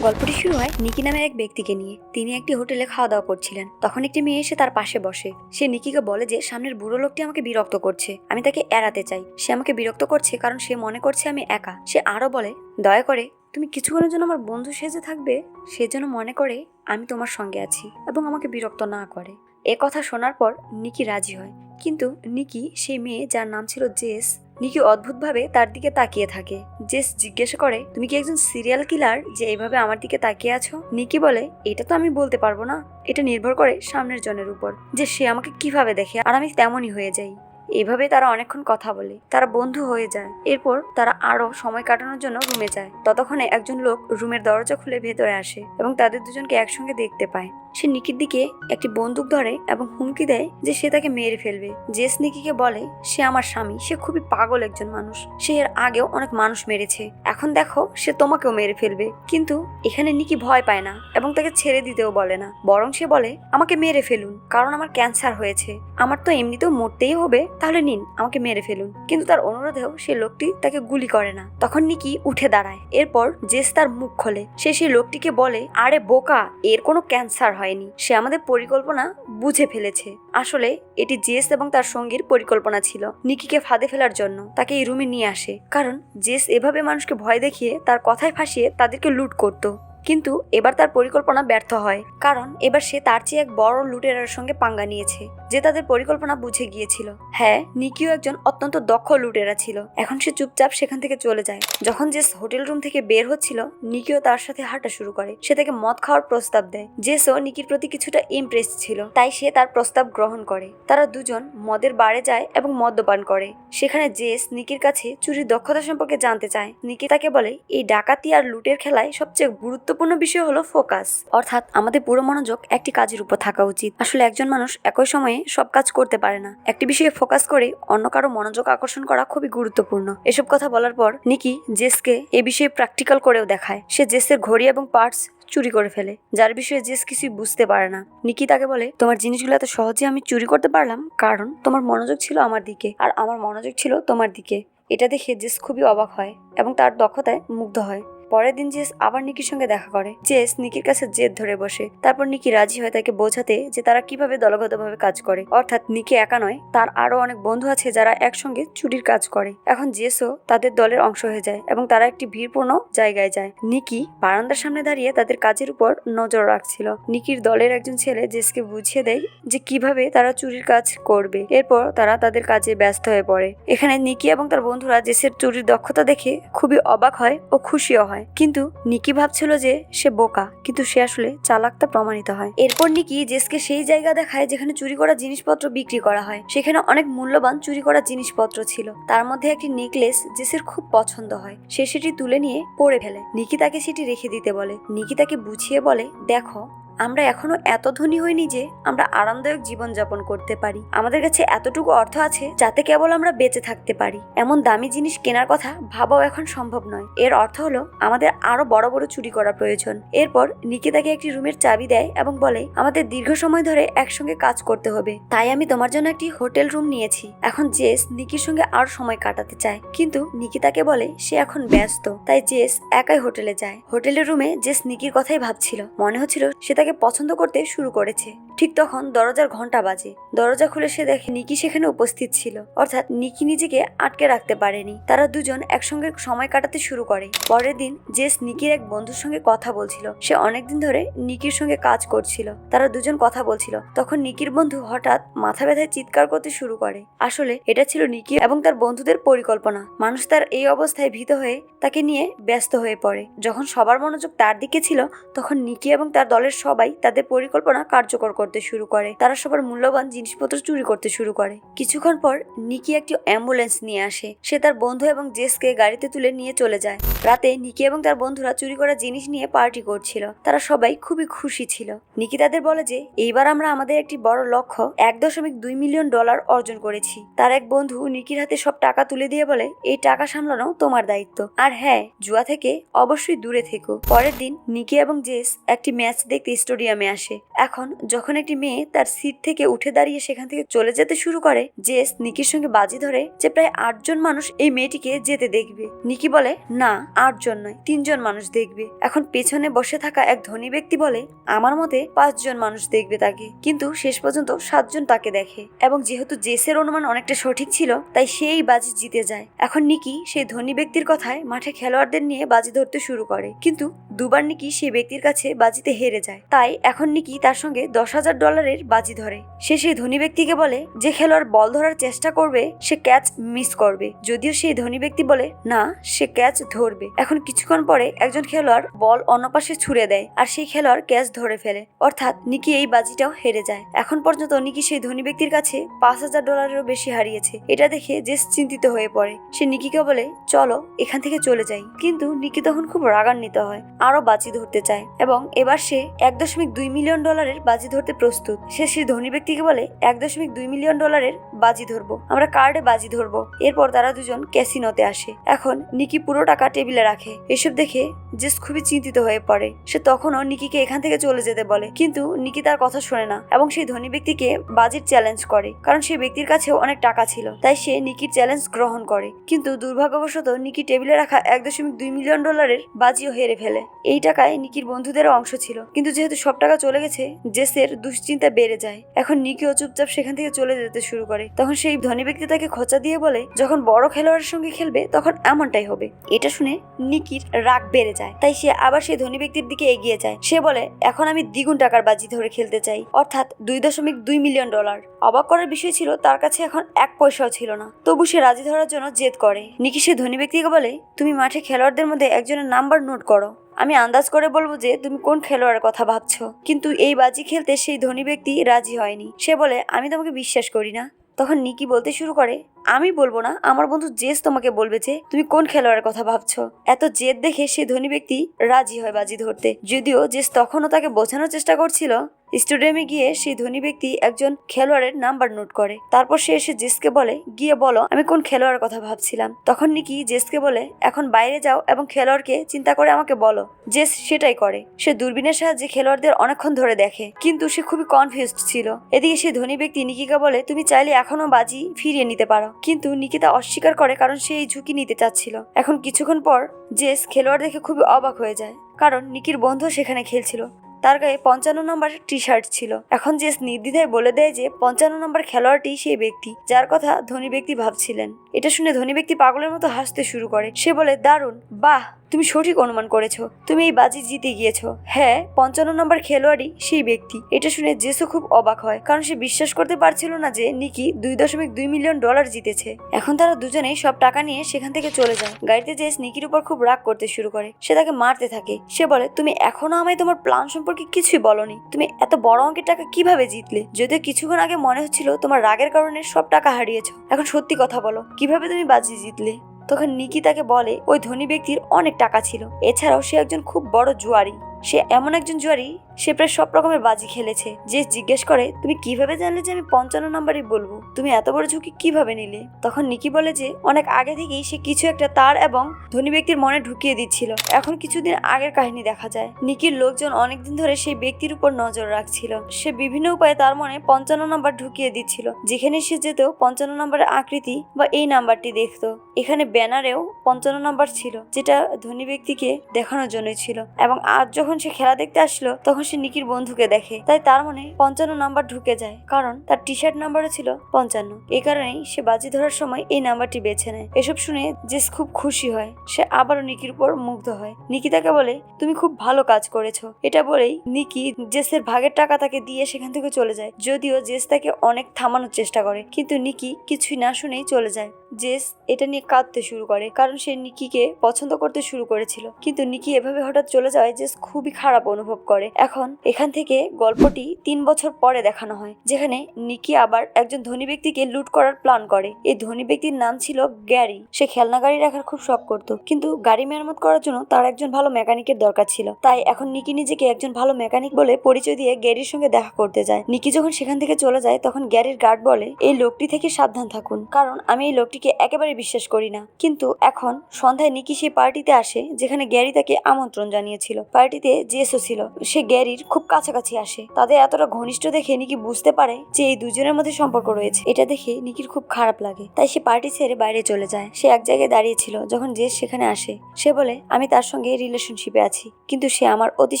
গল্পটি শুরু হয় নিকি নামের এক ব্যক্তিকে নিয়ে। তিনি একটি হোটেলে খাওয়া দাওয়া করছিলেন। তখন একটি মেয়ে এসে তার পাশে বসে। সে নিকিকে বলে যে, সামনের বুড়ো লোকটি আমাকে বিরক্ত করছে। আমি তাকে এড়াতে চাই। সে আমাকে বিরক্ত করছে কারণ সে মনে করছে আমি একা। সে আরও বলে, দয়া করে, তুমি কিছুক্ষণের জন্য আমার বন্ধু সেজে থাকবে। সে যেন মনে করে আমি তোমার সঙ্গে আছি এবং আমাকে বিরক্ত না করে। এ কথা শোনার পর নিকি রাজি হয়। কিন্তু নিকি, সেই মেয়ে যার নাম ছিল জেস নিকি অদ্ভুতভাবে তার দিকে তাকিয়ে থাকে। জেস জিজ্ঞাসা করে, তুমি কি একজন সিরিয়াল কিলার যে এইভাবে আমার দিকে তাকিয়ে আছো? নিকি বলে, এটা তো আমি বলতে পারব না। এটা নির্ভর করে সামনের জনের উপর। যে সে আমাকে কীভাবে দেখে, আর আমি তেমনই হয়ে যাই। এইভাবে তারা অনেকক্ষণ কথা বলে। তারা বন্ধু হয়ে যায়। এরপর তারা আরও সময় কাটানোর জন্য রুমে যায়। ততক্ষণে একজন লোক রুমের দরজা খুলে ভেতরে আসে এবং তাদের দুজনকে একসঙ্গে দেখতে পায়। সে নিকির দিকে একটি বন্দুক ধরে এবং হুমকি দেয় যে সে তাকে মেরে ফেলবে। জেস নিকিকে বলে, সে আমার স্বামী। সে খুবই পাগল একজন মানুষ। সে এর আগেও অনেক মানুষ মেরেছে। এখন দেখো, সে তোমাকেও মেরে ফেলবে। কিন্তু এখানে নিকি ভয় পায় না এবং তাকে ছেড়ে দিতেও বলে না। বরং সে বলে, আমাকে মেরে ফেলুন। কারণ আমার ক্যান্সার হয়েছে। আমার তো এমনিতেও মরতেই হবে। তাহলে নিন, আমাকে মেরে ফেলুন। কিন্তু তার অনুরোধেও সে লোকটি তাকে গুলি করে না। তখন নিকি উঠে দাঁড়ায়। এরপর জেস তার মুখ খোলে। সে সেই লোকটিকে বলে, আরে বোকা, এর কোনো ক্যান্সার হয়নি। সে আমাদের পরিকল্পনা বুঝে ফেলেছে। আসলে এটি জেস এবং তার সঙ্গীর পরিকল্পনা ছিল নিকিকে ফাঁদে ফেলার জন্য। তাকে এই রুমে নিয়ে আসে। কারণ জেস এভাবে মানুষকে ভয় দেখিয়ে তার কথায় ফাঁসিয়ে তাদেরকে লুট করত। কিন্তু এবার তার পরিকল্পনা ব্যর্থ হয়। কারণ এবার সে তার চেয়ে এক বড় লুটেরার সঙ্গে পাঙ্গা নিয়েছে, যে তাদের পরিকল্পনা বুঝে গিয়েছিল। হ্যাঁ নিকিও একজন অত্যন্ত দক্ষ লুটেরা ছিল। এখন সে চুপচাপ সেখান থেকে চলে যায়। যখন জেস হোটেল রুম থেকে বের হচ্ছিল, নিকিও তার সাথে হাঁটা শুরু করে। সে তাকে মদ খাওয়ার প্রস্তাব দেয়। জেসও নিকির প্রতি কিছুটা ইমপ্রেস ছিল। তাই সে তার প্রস্তাব গ্রহণ করে। তারা দুজন মদের বারে যায় এবং মদ্যপান করে। সেখানে জেস নিকির কাছে চুরির দক্ষতা সম্পর্কে জানতে চায়। নিকি তাকে বলে, এই ডাকাতি আর লুটের খেলায় সবচেয়ে গুরুত্বপূর্ণ বিষয় হলো ফোকাস। অর্থাৎ আমাদের পুরো মনোযোগ একটি কাজের উপর থাকা উচিত। আসলে একজন মানুষ একই সময়ে সব কাজ করতে পারে না। একটি বিষয়ে ফোকাস করে অন্য কারও মনোযোগ আকর্ষণ করা খুবই গুরুত্বপূর্ণ। এসব কথা বলার পর নিকি জেসকে এ বিষয়ে প্র্যাকটিক্যাল করেও দেখায়। সে জেসের ঘড়ি এবং পার্টস চুরি করে ফেলে, যার বিষয়ে জেস কিছুই বুঝতে পারে না। নিকি তাকে বলে, তোমার জিনিসগুলো এত সহজে আমি চুরি করতে পারলাম কারণ তোমার মনোযোগ ছিল আমার দিকে আর আমার মনোযোগ ছিল তোমার দিকে। এটা দেখে জেস খুবই অবাক হয় এবং তার দক্ষতায় মুগ্ধ হয়। পরের দিন জেস আবার নিকির সঙ্গে দেখা করে। জেস নিকির কাছে জেদ ধরে বসে। তারপর নিকি রাজি হয় তাকে বোঝাতে যে তারা কীভাবে দলগতভাবে কাজ করে। অর্থাৎ নিকি একা নয়, তার আরও অনেক বন্ধু আছে যারা একসঙ্গে চুরির কাজ করে। এখন জেসও তাদের দলের অংশ হয়ে যায় এবং তারা একটি ভিড়পূর্ণ জায়গায় যায়। নিকি বারান্দার সামনে দাঁড়িয়ে তাদের কাজের উপর নজর রাখছিল। নিকির দলের একজন ছেলে জেসকে বুঝিয়ে দেয় যে কীভাবে তারা চুরির কাজ করবে। এরপর তারা তাদের কাজে ব্যস্ত হয়ে পড়ে। এখানে নিকি এবং তার বন্ধুরা জেসের চুরির দক্ষতা দেখে খুবই অবাক হয় ও খুশিও হয়। কিন্তু নিকি ভাবছিল যে সে বোকা, কিন্তু সে আসলে চালাকতা প্রমাণিত হয়। এরপর নিকি জেসকে সেই জায়গা দেখায় যেখানে চুরি করা জিনিসপত্র বিক্রি করা হয়। সেখানে অনেক মূল্যবান চুরি করা জিনিসপত্র ছিল। তার মধ্যে একটি নেকলেস জেসের খুব পছন্দ হয়। সে সেটি তুলে নিয়ে পড়ে ফেলে। নিকি তাকে সেটি রেখে দিতে বলে। নিকি তাকে বুঝিয়ে বলে, দেখো আমরা এখনও এত ধনী হইনি যে আমরা আরামদায়ক জীবনযাপন করতে পারি। আমাদের কাছে এতটুকু অর্থ আছে যাতে কেবল আমরা বেঁচে থাকতে পারি। এমন দামি জিনিস কেনার কথা ভাবাও এখন সম্ভব নয়। এর অর্থ হলো আমাদের আরও বড় বড় চুরি করা প্রয়োজন। এরপর নিকিতাকে একটি রুমের চাবি দেয় এবং বলে, আমাদের দীর্ঘ সময় ধরে একসঙ্গে কাজ করতে হবে। তাই আমি তোমার জন্য একটি হোটেল রুম নিয়েছি। এখন জেস নিকির সঙ্গে আর সময় কাটাতে চায়। কিন্তু নিকিতাকে বলে, সে এখন ব্যস্ত। তাই জেস একাই হোটেলে যায়। হোটেলের রুমে জেস নিকির কথাই ভাবছিল। মনে হচ্ছিল সে তাকে পছন্দ করতে শুরু করেছে। ঠিক তখন দরজার ঘণ্টা বাজে। দরজা খুলে সে দেখে নিকি সেখানে উপস্থিত ছিল। অর্থাৎ নিকি নিজেকে আটকে রাখতে পারেনি। তারা দুজন একসঙ্গে সময় কাটাতে শুরু করে। পরের দিন জেস নিকির এক বন্ধুর সঙ্গে কথা বলছিল। সে অনেকদিন ধরে নিকির সঙ্গে কাজ করছিল। তারা দুজন কথা বলছিল। তখন নিকির বন্ধু হঠাৎ মাথা ব্যথায় চিৎকার করতে শুরু করে। আসলে এটা ছিল নিকি এবং তার বন্ধুদের পরিকল্পনা। মানুষ তার এই অবস্থায় ভীত হয়ে তাকে নিয়ে ব্যস্ত হয়ে পড়ে। যখন সবার মনোযোগ তার দিকে ছিল, তখন নিকি এবং তার দলের সবাই তাদের পরিকল্পনা কার্যকর করতে শুরু করে। তারা সবার মূল্যবান জিনিসপত্র চুরি করতে শুরু করে। কিছুক্ষণ পর নিকি একটি অ্যাম্বুলেন্স নিয়ে আসে। সে তার বন্ধু এবং জেসকে গাড়িতে তুলে নিয়ে চলে যায়। রাতে নিকি এবং তার বন্ধুরা চুরি করা জিনিস নিয়ে পার্টি করছিল। তারা সবাই খুবই খুশি ছিল। নিকি তাদের বলে যে, এইবার আমরা আমাদের একটি বড় লক্ষ্য, এক দশমিক দুই মিলিয়ন ডলার অর্জন করেছি। তার এক বন্ধু নিকির হাতে সব টাকা তুলে দিয়ে বলে, এই টাকা সামলানো তোমার দায়িত্ব। আর হ্যাঁ জুয়া থেকে অবশ্যই দূরে থেকো। পরের দিন নিকি এবং জেস একটি ম্যাচ দেখতে স্টেডিয়ামে আসে। এখন যখন একটি মেয়ে তার সিট থেকে উঠে দাঁড়িয়ে সেখান থেকে চলে যেতে শুরু করে জেস নিকির সঙ্গে বাজি ধরে যে প্রায় আটজন মানুষ এই মেয়েটিকে যেতে দেখবে। নিকি বলে, না, আটজন নয়, তিনজন মানুষ দেখবে। এখন পেছনে বসে থাকা এক ধনী ব্যক্তি বলে, আমার মতে পাঁচজন মানুষ দেখবে তাকে। কিন্তু শেষ পর্যন্ত সাতজন তাকে দেখে। এবং যেহেতু জেসের অনুমান অনেকটা সঠিক ছিল, তাই সেই বাজি জিতে যায়। এখন নিকি সেই ধনী ব্যক্তির কথায় মাঠে খেলোয়াড়দের নিয়ে বাজি ধরতে শুরু করে। কিন্তু দুবার নিকি সেই ব্যক্তির কাছে বাজিতে হেরে যায়। তাই এখন নিকি তার সঙ্গে দশ হাজার ডলারের বাজি ধরে। সে সেই ধনী ব্যক্তিকে বলে, যে খেলোয়াড় বল ধরার চেষ্টা করবে, সে ক্যাচ মিস করবে। যদিও সেই ধনী ব্যক্তি বলে, না, সে ক্যাচ ধরবে। এখন কিছুক্ষণ পরে একজন খেলোয়াড় বল অন্য পাশে ছুড়ে দেয় আর সেই খেলোয়াড় ক্যাচ ধরে ফেলে। অর্থাৎ নিকি এই বাজিটাও হেরে যায়। এখন পর্যন্ত নিকি সেই ধনী ব্যক্তির কাছে পাঁচ হাজার ডলারেরও বেশি হারিয়েছে। এটা দেখে জেস চিন্তিত হয়ে পড়ে। সে নিকিকে বলে, চলো, এখান থেকে চলে যাই। কিন্তু নিকি তখন খুব রাগান্বিত হয় আরও বাজি ধরতে চায়। এবং এবার সে এক দশমিক দুই মিলিয়ন ডলারের বাজি ধরতে প্রস্তুত। সে সেই ধনী ব্যক্তিকে বলে, এক দশমিক দুই মিলিয়ন ডলারের বাজি ধরবো। আমরা কার্ডে বাজি ধরবো। এরপর তারা দুজন ক্যাসিনোতে আসে। এখন নিকি পুরো টাকা টেবিলে রাখে। এসব দেখে জেস খুবই চিন্তিত হয়ে পড়ে। সে তখনও নিকিকে এখান থেকে চলে যেতে বলে। কিন্তু নিকি তার কথা শোনে না এবং সেই ধনী ব্যক্তিকে বাজির চ্যালেঞ্জ করে। কারণ সেই ব্যক্তির কাছেও অনেক টাকা ছিল। তাই সে নিকির চ্যালেঞ্জ গ্রহণ করে। কিন্তু দুর্ভাগ্যবশত নিকি টেবিলে রাখা এক দশমিক দুই মিলিয়ন ডলারের বাজিও হেরে ফেলে। এই টাকায় নিকির বন্ধুদেরও অংশ ছিল। কিন্তু যেহেতু সব টাকা চলে গেছে, জেসের দুশ্চিন্তা বেড়ে যায়। এখন নিকিও চুপচাপ সেখান থেকে চলে যেতে শুরু করে। তখন সেই ধনী ব্যক্তি তাকে খোঁচা দিয়ে বলে, যখন বড় খেলোয়াড়ের সঙ্গে খেলবে, তখন এমনটাই হবে। এটা শুনে নিকির রাগ বেড়ে যায়। তাই সে আবার সেই ধনী ব্যক্তির দিকে এগিয়ে যায়। সে বলে, এখন আমি দ্বিগুণ টাকার বাজি ধরে খেলতে চাই। অর্থাৎ দুই দশমিক দুই মিলিয়ন ডলার। অবাক করার বিষয় ছিল, তার কাছে এখন এক পয়সাও ছিল না। তবু সে রাজি ধরার জন্য জেদ করে। নিকি সে ধনী ব্যক্তিকে বলে, তুমি মাঠে খেলোয়াড়দের মধ্যে একজনের নাম্বার নোট করো। আমি আন্দাজ করে বলব যে তুমি কোন খেলোয়াড়ের কথা ভাবছ। কিন্তু এই বাজি খেলতে সেই ধনী ব্যক্তি রাজি হয়নি। সে বলে, আমি তোমাকে বিশ্বাস করি না। তখন নিকি বলতে শুরু করে আমি বলব না, আমার বন্ধু জেস তোমাকে বলবে যে, তুমি কোন খেলোয়াড়ের কথা ভাবছ? এত জেদ দেখে সেই ধনী ব্যক্তি রাজি হয় বাজি ধরতে। যদিও জেস তখনও তাকে বোঝানোর চেষ্টা করছিল, স্টেডিয়ামে গিয়ে সেই ধনী ব্যক্তি একজন খেলোয়াড়ের নাম্বার নোট করে। তারপর সে এসে জেসকে বলে, গিয়ে বলো, আমি কোন খেলোয়াড়ের কথা ভাবছিলাম? তখন নিকি জেসকে বলে, এখন বাইরে যাও এবং খেলোয়াড়কে চিন্তা করে আমাকে বলো। জেস সেটাই করে। সে দূরবীনের সাহায্যে খেলোয়াড়দের অনেকক্ষণ ধরে দেখে, কিন্তু সে খুবই কনফিউজড ছিল। এদিকে সেই ধনী ব্যক্তি নিকিকে বলে, তুমি চাইলে এখনও বাজি ফিরিয়ে নিতে পারো। কিন্তু নিকিতা অস্বীকার করে কারণ সে এই ঝুঁকি নিতে চাচ্ছিল। এখন কিছুক্ষণ পর জেস খেলোয়াড় দেখে খুবই অবাক হয়ে যায়, কারণ নিকির বন্ধু সেখানে খেলছিল। তার গায়ে পঞ্চান্ন নম্বর টি শার্ট ছিল। এখন জেস নির্দ্বিধায় বলে দেয় যে পঞ্চান্ন নম্বর খেলোয়াড়টি সেই ব্যক্তি, যার কথা ধনী ব্যক্তি ভাবছিলেন। এটা শুনে ধনী ব্যক্তি পাগলের মতো হাসতে শুরু করে। সে বলে, দারুণ। বাহ, তুমি সঠিক অনুমান করেছ। তুমি এই বাজি জিতে গিয়েছো। হ্যাঁ পঞ্চান্ন নম্বর খেলোয়াড়ই সেই ব্যক্তি। এটা শুনে জেসও খুব অবাক হয়, কারণ সে বিশ্বাস করতে পারছিল না যে নিকি দুই দশমিক দুই মিলিয়ন ডলার জিতেছে। এখন তারা দুজনেই সব টাকা নিয়ে সেখান থেকে চলে যায়। গাড়িতে জেস নিকির উপর খুব রাগ করতে শুরু করে। সে তাকে মারতে থাকে। সে বলে, তুমি এখনও আমায় তোমার প্ল্যান সম্পর্কে কিছুই বলনি। তুমি এত বড় অঙ্কের টাকা কীভাবে জিতলে? যদিও কিছুক্ষণ আগে মনে হচ্ছিল তোমার রাগের কারণে সব টাকা হারিয়েছো। এখন সত্যি কথা বলো কীভাবে তুমি বাজি জিতলে? তখন নিকি তাকে বলে, ওই ধনী ব্যক্তির অনেক টাকা ছিল। এছাড়াও সে একজন খুব বড় জুয়ারি। সে এমন একজন জুয়ারি, সে প্রায় সব রকমের বাজি খেলেছে, যে জিজ্ঞেস করে, তুমি কীভাবে জানলে যে আমি পঞ্চান্ন নাম্বারই বলব? তুমি এত বড় ঝুঁকি কীভাবে নিলে? তখন নিকি বলে যে, অনেক আগে থেকেই সে কিছু একটা তার এবং ধনী ব্যক্তির মনে ঢুকিয়ে দিচ্ছিল। এখন কিছুদিন আগের কাহিনী দেখা যায়। নিকির লোকজন অনেকদিন ধরে সেই ব্যক্তির উপর নজর রাখছিল। সে বিভিন্ন উপায়ে তার মনে পঞ্চান্ন নাম্বার ঢুকিয়ে দিচ্ছিল, যেখানে সে যেত পঞ্চান্ন নাম্বারের আকৃতি বা এই নাম্বারটি দেখতো। এখানে ব্যানারেও পঞ্চান্ন নাম্বার ছিল, যেটা ধনী ব্যক্তিকে দেখানোর জন্যই ছিল। এবং আজ যখন সে খেলা দেখতে আসলো, তখন সে নিকির বন্ধুকে দেখে। তাই তার মনে পঞ্চান্ন নাম্বার ঢুকে যায়, কারণ তার টি শার্ট নাম্বারও ছিল পঞ্চান্ন। এই কারণেই সে বাজি ধরার সময় এই নাম্বারটি বেছে নেয়। এসব শুনে জেস খুব খুশি হয়। সে আবারও নিকির উপর মুগ্ধ হয়। নিকি তাকে বলে, তুমি খুব ভালো কাজ করেছ। এটা বলেই নিকি জেসের ভাগের টাকা তাকে দিয়ে সেখান থেকে চলে যায়। যদিও জেস তাকে অনেক থামানোর চেষ্টা করে, কিন্তু নিকি কিছুই না শুনেই চলে যায়। জেস এটা নিয়ে কাঁদতে শুরু করে, কারণ সে নিকিকে পছন্দ করতে শুরু করেছিল। কিন্তু নিকি এভাবে হঠাৎ চলে যাওয়ায় জেস খুবই খারাপ অনুভব করে। এখন এখান থেকে গল্পটি তিন বছর পরে দেখানো হয়, যেখানে নিকি আবার একজন ধনী ব্যক্তিকে লুট করার প্ল্যান করে। এই ধনী ব্যক্তির নাম ছিল গ্যারি। সে খেলনা গাড়ি রাখার খুব শখ করত, কিন্তু গাড়ি মেরামত করার জন্য তার একজন ভালো মেকানিকের দরকার ছিল। তাই এখন নিকি নিজেকে একজন ভালো মেকানিক বলে পরিচয় দিয়ে গ্যারির সঙ্গে দেখা করতে যায়। নিকি যখন সেখান থেকে চলে যায়, তখন গ্যারির গার্ড বলে, এই লোকটি থেকে সাবধান থাকুন। কারণ আমি এই লোকটিকে নিকিকে একেবারে বিশ্বাস করি না। কিন্তু এখন সন্ধ্যায় নিকি সেই পার্টিতে আসে যেখানে গ্যারি তাকে আমন্ত্রণ জানিয়েছিল। পার্টিতে জেসও ছিল। সে গ্যারির খুব কাছাকাছি আসে। তাদের এতটা ঘনিষ্ঠ দেখে নিকি বুঝতে পারে যে এই দুজনের মধ্যে সম্পর্ক রয়েছে। এটা দেখে নিকির খুব খারাপ লাগে। তাই সে পার্টি ছেড়ে বাইরে চলে যায়। সে এক জায়গায় দাঁড়িয়েছিল যখন জেস সেখানে আসে। সে বলে, আমি তার সঙ্গে রিলেশনশিপে আছি। কিন্তু সে আমার অতীত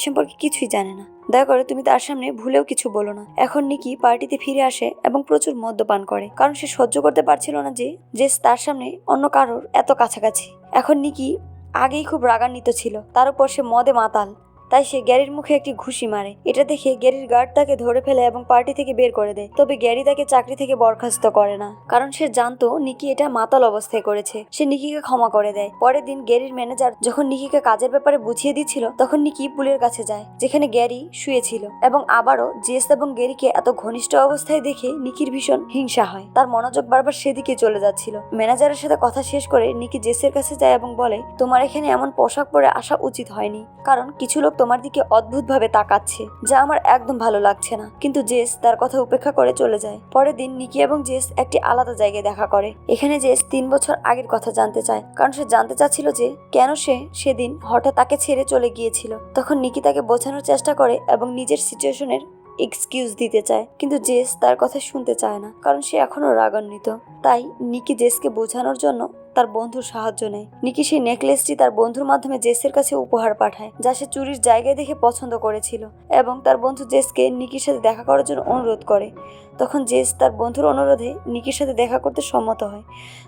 সম্পর্কে কিছুই জানে না। দয়া করে তুমি তার সামনে ভুলেও কিছু বলো না। এখন নিকি পার্টিতে ফিরে আসে এবং প্রচুর মদ্যপান করে। কারণ সে সহ্য করতে পারছিল না যে যে তার সামনে অন্য কারোর এত কাছাকাছি। এখন নিকি আগেই খুব রাগান্বিত ছিল। তার উপর সে মদে মাতাল। তাই সে গ্যারির মুখে একটি ঘুষি মারে। এটা দেখে গ্যারির গার্ড তাকে ধরে ফেলে এবং পার্টি থেকে বের করে দেয়। তবে গ্যারি তাকে চাকরি থেকে বরখাস্ত করে না। কারণ সে জানতো নিকি এটা মাতাল অবস্থায় করেছে। সে নিকিকে ক্ষমা করে দেয়। পরের দিন গ্যারির ম্যানেজার যখন নিকিকে কাজের ব্যাপারে বুঝিয়ে দিচ্ছিল, তখন নিকি পুলের কাছে যায়, যেখানে গ্যারি শুয়েছিল। এবং আবারও জেস এবং গ্যারিকে এত ঘনিষ্ঠ অবস্থায় দেখে নিকির ভীষণ হিংসা হয়। তার মনোযোগ বারবার সেদিকে চলে যাচ্ছিল। ম্যানেজারের সাথে কথা শেষ করে নিকি জেসের কাছে যায় এবং বলে, তোমার এখানে এমন পোশাক পরে আসা উচিত হয়নি। কারণ কিছু লোক তোমার দিকে অদ্ভুতভাবে তাকাচ্ছে, যা আমার একদম ভালো লাগছে না। কিন্তু জেস তার কথা উপেক্ষা করে চলে যায়। পরের দিন নিকি এবং জেস একটি আলাদা জায়গায় দেখা করে। এখানে জেস তিন বছর আগের কথা জানতে চায়, কারণ সে জানতে চাচ্ছিল যে কেন সে সেদিন হঠাৎ তাকে ছেড়ে চলে গিয়েছিল। তখন নিকি তাকে বোঝানোর চেষ্টা করে এবং নিজের সিচুয়েশনের এক্সকিউজ দিতে চায়। কিন্তু জেস তার কথা শুনতে চায় না, কারণ সে এখনও রাগান্বিত। তাই নিকি জেসকে বোঝানোর জন্য তার বন্ধুর সাহায্য নেয়। নিকি সেই নেকলেসটি তার বন্ধুর মাধ্যমে জেসের কাছে উপহার পাঠায়, যা সে চুরির জায়গায় দেখে পছন্দ করেছিল এবং তার বন্ধু জেসকে নিকির সাথে দেখা করার জন্য অনুরোধ করে। তখন জেস তার বন্ধুর অনুরোধে নিকির সাথে দেখা করতে সম্মত হয়।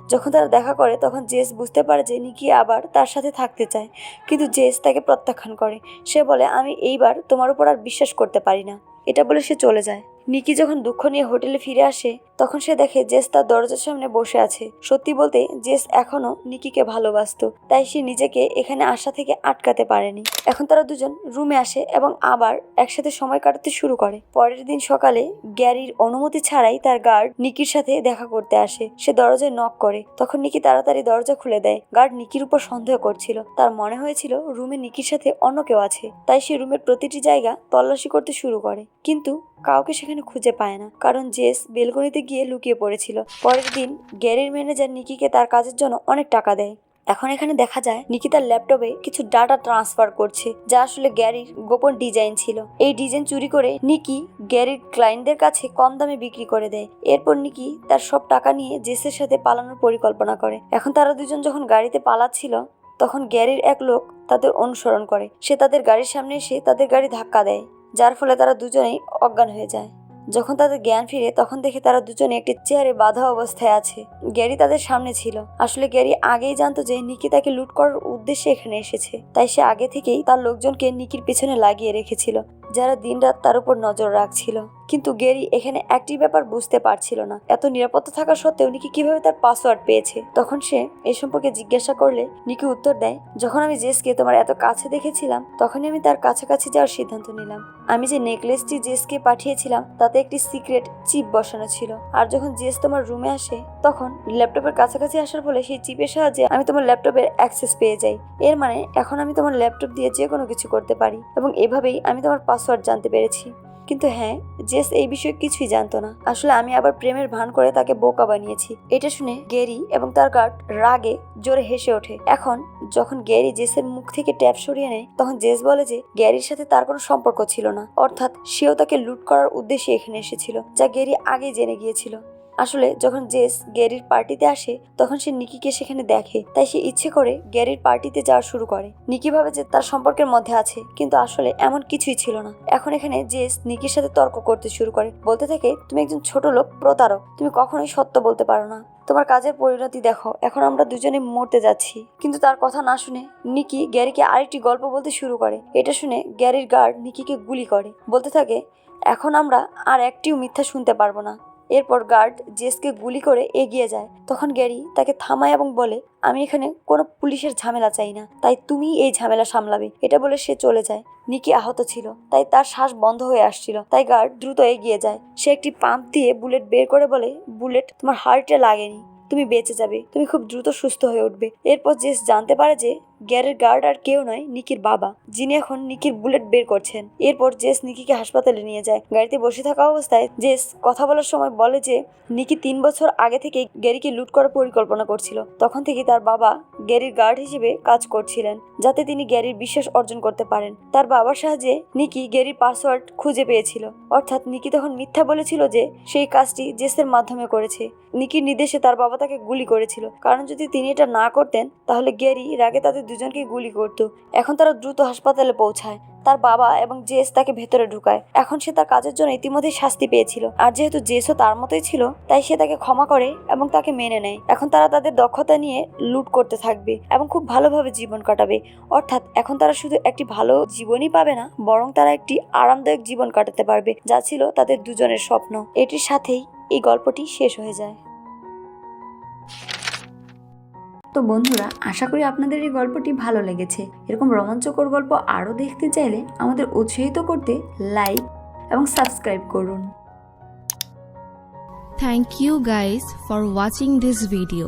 যখন তারা দেখা করে, তখন জেস বুঝতে পারে যে নিকি আবার তার সাথে থাকতে চায়, কিন্তু জেস তাকে প্রত্যাখ্যান করে। সে বলে, আমি এইবার তোমার উপর আর বিশ্বাস করতে পারি না। এটা বলে সে চলে যায়। নিকি যখন দুঃখ নিয়ে হোটেলে ফিরে আসে, তখন সে দেখে জেস তার দরজার সামনে বসে আছে। সত্যি বলতে, জেস এখনও নিকিকে ভালোবাসতো, তাই সে নিজেকে এখানে আসা থেকে আটকাতে পারেনি। এখন তারা দুজন রুমে আসে এবং আবার একসাথে সময় কাটাতে শুরু করে। পরের দিন সকালে গ্যারির অনুমতি ছাড়াই তার গার্ড নিকির সাথে দেখা করতে আসে। সে দরজায় নক করে। তখন নিকি তাড়াতাড়ি দরজা খুলে দেয়। গার্ড নিকির উপর সন্দেহ করছিল। তার মনে হয়েছিল রুমে নিকির সাথে অন্য কেউ আছে। তাই সে রুমের প্রতিটি জায়গা তল্লাশি করতে শুরু করে। কিন্তু কাউকে সেখানে খুঁজে পায় না। কারণ জেস বেলকনিতে গিয়ে লুকিয়ে পড়েছিল। পরের দিন গ্যারির ম্যানেজার নিকিকে তার কাজের জন্য অনেক টাকা দেয়। এখন এখানে দেখা যায় নিকি তার ল্যাপটপে কিছু ডাটা ট্রান্সফার করছে, যা আসলে গ্যারির গোপন ডিজাইন ছিল। এই ডিজাইন চুরি করে নিকি গ্যারির ক্লায়েন্টদের কাছে কম দামে বিক্রি করে দেয়। এরপর নিকি তার সব টাকা নিয়ে জেসের সাথে পালানোর পরিকল্পনা করে। এখন তারা দুজন যখন গাড়িতে পালাচ্ছিল, তখন গ্যারির এক লোক তাদের অনুসরণ করে। সে তাদের গাড়ির সামনে এসে তাদের গাড়ি ধাক্কা দেয়, যার ফলে তারা দুজনেই অজ্ঞান হয়ে যায়। যখন তাদের জ্ঞান ফিরে, তখন দেখে তারা দুজনে একটি চেয়ারে বাধা অবস্থায় আছে। গ্যারি তাদের সামনে ছিল। আসলে গ্যারি আগেই জানতো যে নিকি তাকে লুট করার উদ্দেশ্যে এখানে এসেছে। তাই সে আগে থেকেই তার লোকজনকে নিকির পিছনে লাগিয়ে রেখেছিল। যারা দিনরাত তার উপর নজর রাখছিল। কিন্তু গেরি এখানে একটি ব্যাপার বুঝতে পারছিল না। এত নিরাপত্তা থাকা সত্ত্বেও নিকি কীভাবে তার পাসওয়ার্ড পেয়েছে? তখন সে এ সম্পর্কে জিজ্ঞাসা করলে নিকি উত্তর দেয়, যখন আমি জেসকে তোমার এত কাছে দেখেছিলাম, তখনই আমি তার কাছাকাছি যাওয়ার সিদ্ধান্ত নিলাম। আমি যে নেকলেসটি জেসকে পাঠিয়েছিলাম, তাতে একটি সিক্রেট চিপ বসানো ছিল। আর যখন জেস তোমার রুমে আসে, তখন ল্যাপটপের কাছাকাছি আসার ফলে সেই চিপের সাহায্যে আমি তোমার ল্যাপটপের অ্যাক্সেস পেয়ে যাই। এর মানে এখন আমি তোমার ল্যাপটপ দিয়ে যে কোনো কিছু করতে পারি। এবং এভাবেই আমি তোমার পাসওয়ার্ড জানতে পেরেছি। কিন্তু হ্যাঁ জেস এই বিষয়ে কিছুই জানতো না। আসলে আমি আবার প্রেমের ভান করে তাকে বোকা বানিয়েছি। এটা শুনে গেরি এবং তার গার্ড রাগে জোরে হেসে ওঠে। এখন যখন গ্যারি জেসের মুখ থেকে ট্যাপ সরিয়ে নেয়, তখন জেস বলে যে গ্যারির সাথে তার কোনো সম্পর্ক ছিল না। অর্থাৎ সেও তাকে লুট করার উদ্দেশ্যে এখানে এসেছিল, যা গ্যারি আগে জেনে গিয়েছিল। আসলে যখন জেস গ্যারির পার্টিতে আসে, তখন সে নিকিকে সেখানে দেখে। তাই সে ইচ্ছে করে গ্যারির পার্টিতে যাওয়া শুরু করে। নিকি ভাবে যে তার সম্পর্কের মধ্যে আছে, কিন্তু আসলে এমন কিছুই ছিল না। এখন এখানে জেস নিকির সাথে তর্ক করতে শুরু করে। বলতে থাকে, তুমি একজন ছোট লোক, প্রতারক। তুমি কখনোই সত্য বলতে পারো না। তোমার কাজের পরিণতি দেখো। এখন আমরা দুজনে মরতে যাচ্ছি। কিন্তু তার কথা না শুনে নিকি গ্যারিকে আরেকটি গল্প বলতে শুরু করে। এটা শুনে গ্যারির গার্ড নিকিকে গুলি করে। বলতে থাকে, এখন আমরা আর একটিও মিথ্যা শুনতে পারব না। এরপর গার্ড জেসকে গুলি করে এগিয়ে যায়। তখন গ্যারি তাকে থামায় এবং বলে, আমি এখানে কোনো পুলিশের ঝামেলা চাই না। তাই তুমি এই ঝামেলা সামলাবে এটা বলে সে চলে যায়। নিকি আহত ছিল। তাই তার শ্বাস বন্ধ হয়ে আসছিল। তাই গার্ড দ্রুত এগিয়ে যায়। সে একটি পাম্প দিয়ে বুলেট বের করে বলে, বুলেট, তোমার হার্টে লাগেনি। তুমি বেঁচে যাবে। তুমি খুব দ্রুত সুস্থ হয়ে উঠবে। এরপর জেস জানতে পারে যে গ্যারের গার্ড আর কেউ নয়, নিকির বাবা, যিনি এখন নিকির বুলেট বের করছেন। এরপর জেস নিকিকে হাসপাতালে নিয়ে যায়। গাড়িতে বসে থাকা অবস্থায় জেস কথা বলার সময় বলে যে, নিকি তিন বছর আগে থেকে গ্যারিকে লুট করার পরিকল্পনা করছিল। তখন থেকে তার বাবা গ্যারির গার্ড হিসেবে কাজ করছিলেন, যাতে তিনি গ্যারির বিশ্বাস অর্জন করতে পারেন। তার বাবার সাহায্যে নিকি গ্যারির পাসওয়ার্ড খুঁজে পেয়েছিল। অর্থাৎ নিকি তখন মিথ্যা বলেছিল যে, সেই কাজটি জেসের মাধ্যমে করেছে। নিকির নির্দেশে তার বাবা তাকে গুলি করেছিল। কারণ যদি তিনি এটা না করতেন, তাহলে গ্যারি রাগে তাদের দুজনকে গুলি করত। এখন তারা দ্রুত হাসপাতালে পৌঁছায়। তার বাবা এবং জেস তাকে ভেতরে ঢুকায়। এখন সে তার কাজের জন্য ইতিমধ্যে শাস্তি পেয়েছিল। আর যেহেতু জেসও তার মতোই ছিল, তাই সে তাকে ক্ষমা করে এবং তাকে মেনে নেয়। এখন তারা তাদের দক্ষতা নিয়ে লুট করতে থাকবে এবং খুব ভালোভাবে জীবন কাটাবে। অর্থাৎ এখন তারা শুধু একটি ভালো জীবনই পাবে না, বরং তারা একটি আরামদায়ক জীবন কাটাতে পারবে, যা ছিল তাদের দুজনের স্বপ্ন। এটির সাথেই এই গল্পটি শেষ হয়ে যায়। তো বন্ধুরা, আশা করি আপনাদের এই গল্পটি ভালো লেগেছে এরকম রোমাঞ্চকর গল্প আরও দেখতে চাইলে আমাদের উৎসাহিত করতে লাইক এবং সাবস্ক্রাইব করুন Thank you guys for watching this video.